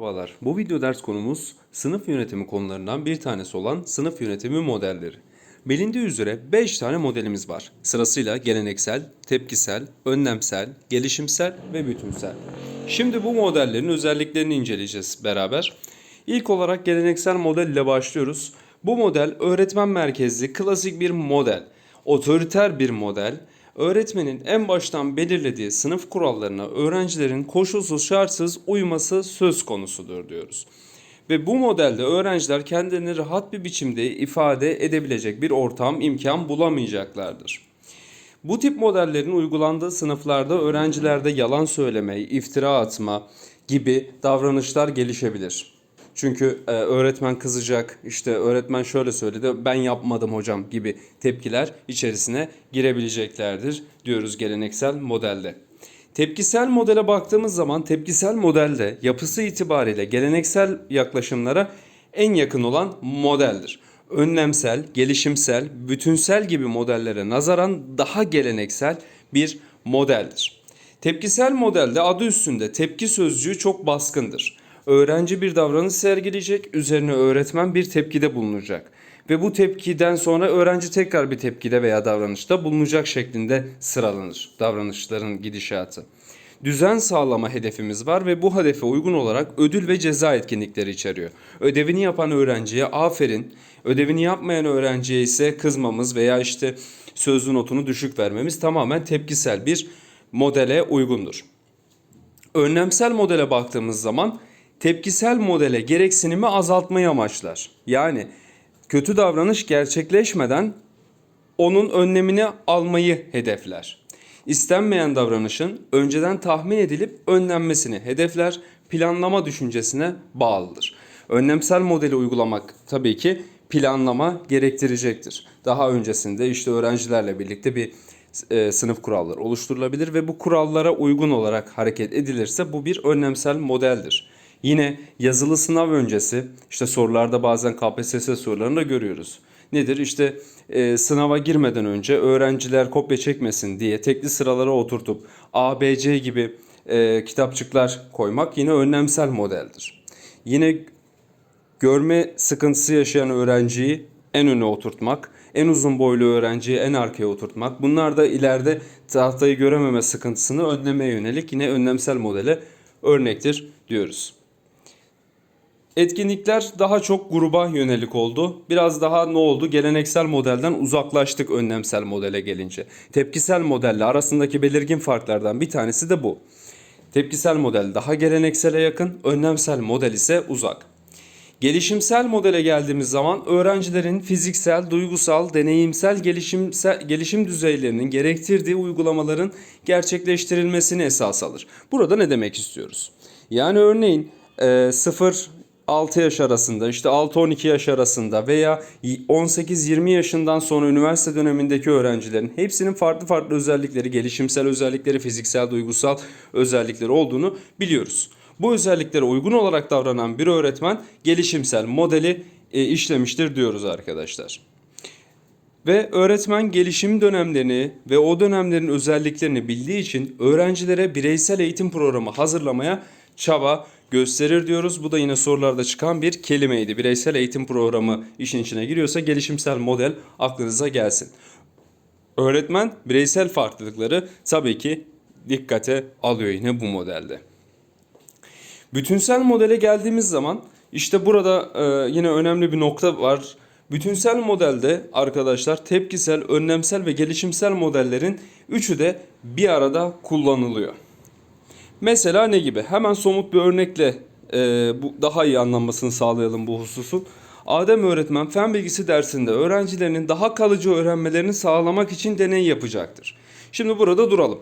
Merhabalar. Bu video ders konumuz sınıf yönetimi konularından bir tanesi olan sınıf yönetimi modelleri. Bilindiği üzere 5 tane modelimiz var. Sırasıyla geleneksel, tepkisel, önlemsel, gelişimsel ve bütünsel. Şimdi bu modellerin özelliklerini inceleyeceğiz beraber. İlk olarak geleneksel model ile başlıyoruz. Bu model öğretmen merkezli klasik bir model. Otoriter bir model. Öğretmenin en baştan belirlediği sınıf kurallarına öğrencilerin koşulsuz şartsız uyması söz konusudur diyoruz. Ve bu modelde öğrenciler kendilerini rahat bir biçimde ifade edebilecek bir ortam, imkan bulamayacaklardır. Bu tip modellerin uygulandığı sınıflarda öğrencilerde yalan söyleme, iftira atma gibi davranışlar gelişebilir. Çünkü e, öğretmen kızacak, işte öğretmen şöyle söyledi, ben yapmadım hocam gibi tepkiler içerisine girebileceklerdir diyoruz geleneksel modelde. Tepkisel modele baktığımız zaman tepkisel modelde yapısı itibariyle geleneksel yaklaşımlara en yakın olan modeldir. Önlemsel, gelişimsel, bütünsel gibi modellere nazaran daha geleneksel bir modeldir. Tepkisel modelde adı üstünde tepki sözcüğü çok baskındır. Öğrenci bir davranış sergileyecek, üzerine öğretmen bir tepkide bulunacak. Ve bu tepkiden sonra öğrenci tekrar bir tepkide veya davranışta bulunacak şeklinde sıralanır davranışların gidişatı. Düzen sağlama hedefimiz var ve bu hedefe uygun olarak ödül ve ceza etkinlikleri içeriyor. Ödevini yapan öğrenciye aferin, ödevini yapmayan öğrenciye ise kızmamız veya işte sözlü notunu düşük vermemiz tamamen tepkisel bir modele uygundur. Önlemsel modele baktığımız zaman tepkisel modele gereksinimi azaltmayı amaçlar. Yani kötü davranış gerçekleşmeden onun önlemini almayı hedefler. İstenmeyen davranışın önceden tahmin edilip önlenmesini hedefler, planlama düşüncesine bağlıdır. Önlemsel modeli uygulamak tabii ki planlama gerektirecektir. Daha öncesinde işte öğrencilerle birlikte bir e, sınıf kuralları oluşturulabilir ve bu kurallara uygun olarak hareket edilirse bu bir önlemsel modeldir. Yine yazılı sınav öncesi işte sorularda bazen KPSS sorularını da görüyoruz. Nedir? İşte e, sınava girmeden önce öğrenciler kopya çekmesin diye tekli sıralara oturtup A, B, C gibi e, kitapçıklar koymak yine önlemsel modeldir. Yine görme sıkıntısı yaşayan öğrenciyi en öne oturtmak, en uzun boylu öğrenciyi en arkaya oturtmak. Bunlar da ileride tahtayı görememe sıkıntısını önlemeye yönelik yine önlemsel modele örnektir diyoruz. Etkinlikler daha çok gruba yönelik oldu. Biraz daha ne oldu? Geleneksel modelden uzaklaştık önlemsel modele gelince. Tepkisel modelle arasındaki belirgin farklardan bir tanesi de bu. Tepkisel model daha geleneksele yakın, önlemsel model ise uzak. Gelişimsel modele geldiğimiz zaman öğrencilerin fiziksel, duygusal, deneyimsel gelişimsel, gelişim düzeylerinin gerektirdiği uygulamaların gerçekleştirilmesini esas alır. Burada ne demek istiyoruz? Yani örneğin e, 0 6 yaş arasında işte 6-12 yaş arasında veya 18-20 yaşından sonra üniversite dönemindeki öğrencilerin hepsinin farklı farklı özellikleri, gelişimsel özellikleri, fiziksel, duygusal özellikleri olduğunu biliyoruz. Bu özelliklere uygun olarak davranan bir öğretmen gelişimsel modeli e, işlemiştir diyoruz arkadaşlar. Ve öğretmen gelişim dönemlerini ve o dönemlerin özelliklerini bildiği için öğrencilere bireysel eğitim programı hazırlamaya çaba gösterir diyoruz. Bu da yine sorularda çıkan bir kelimeydi. Bireysel eğitim programı işin içine giriyorsa gelişimsel model aklınıza gelsin. Öğretmen bireysel farklılıkları tabii ki dikkate alıyor yine bu modelde. Bütünsel modele geldiğimiz zaman işte burada e, yine önemli bir nokta var. Bütünsel modelde arkadaşlar tepkisel, önlemsel ve gelişimsel modellerin üçü de bir arada kullanılıyor. Mesela ne gibi? Hemen somut bir örnekle e, bu daha iyi anlanmasını sağlayalım bu hususun. Adem öğretmen fen bilgisi dersinde öğrencilerinin daha kalıcı öğrenmelerini sağlamak için deney yapacaktır. Şimdi burada duralım.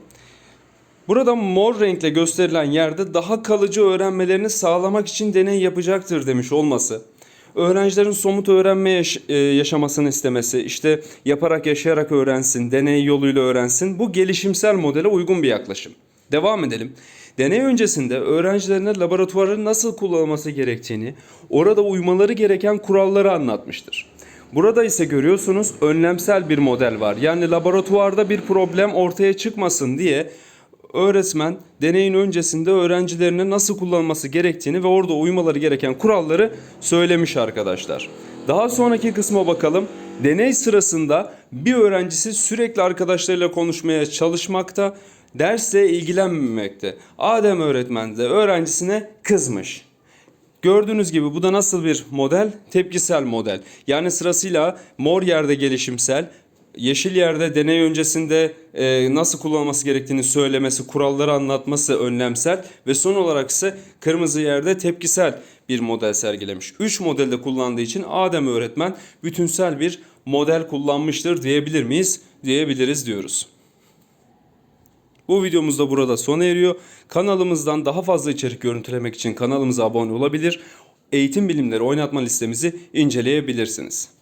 Burada mor renkle gösterilen yerde daha kalıcı öğrenmelerini sağlamak için deney yapacaktır demiş olması. Öğrencilerin somut öğrenme yaş- e, yaşamasını istemesi, işte yaparak yaşayarak öğrensin, deney yoluyla öğrensin. Bu gelişimsel modele uygun bir yaklaşım. Devam edelim. Deney öncesinde öğrencilerine laboratuvarı nasıl kullanılması gerektiğini, orada uymaları gereken kuralları anlatmıştır. Burada ise görüyorsunuz önlemsel bir model var. Yani laboratuvarda bir problem ortaya çıkmasın diye öğretmen deneyin öncesinde öğrencilerine nasıl kullanması gerektiğini ve orada uymaları gereken kuralları söylemiş arkadaşlar. Daha sonraki kısma bakalım. Deney sırasında bir öğrencisi sürekli arkadaşlarıyla konuşmaya çalışmakta, dersle ilgilenmemekte. Adem öğretmen de öğrencisine kızmış. Gördüğünüz gibi bu da nasıl bir model? Tepkisel model. Yani sırasıyla mor yerde gelişimsel, yeşil yerde deney öncesinde e, nasıl kullanılması gerektiğini söylemesi, kuralları anlatması önlemsel ve son olarak ise kırmızı yerde tepkisel bir model sergilemiş. 3 modelde kullandığı için Adem öğretmen bütünsel bir model kullanmıştır diyebilir miyiz? Diyebiliriz diyoruz. Bu videomuz da burada sona eriyor. Kanalımızdan daha fazla içerik görüntülemek için kanalımıza abone olabilir. Eğitim bilimleri oynatma listemizi inceleyebilirsiniz.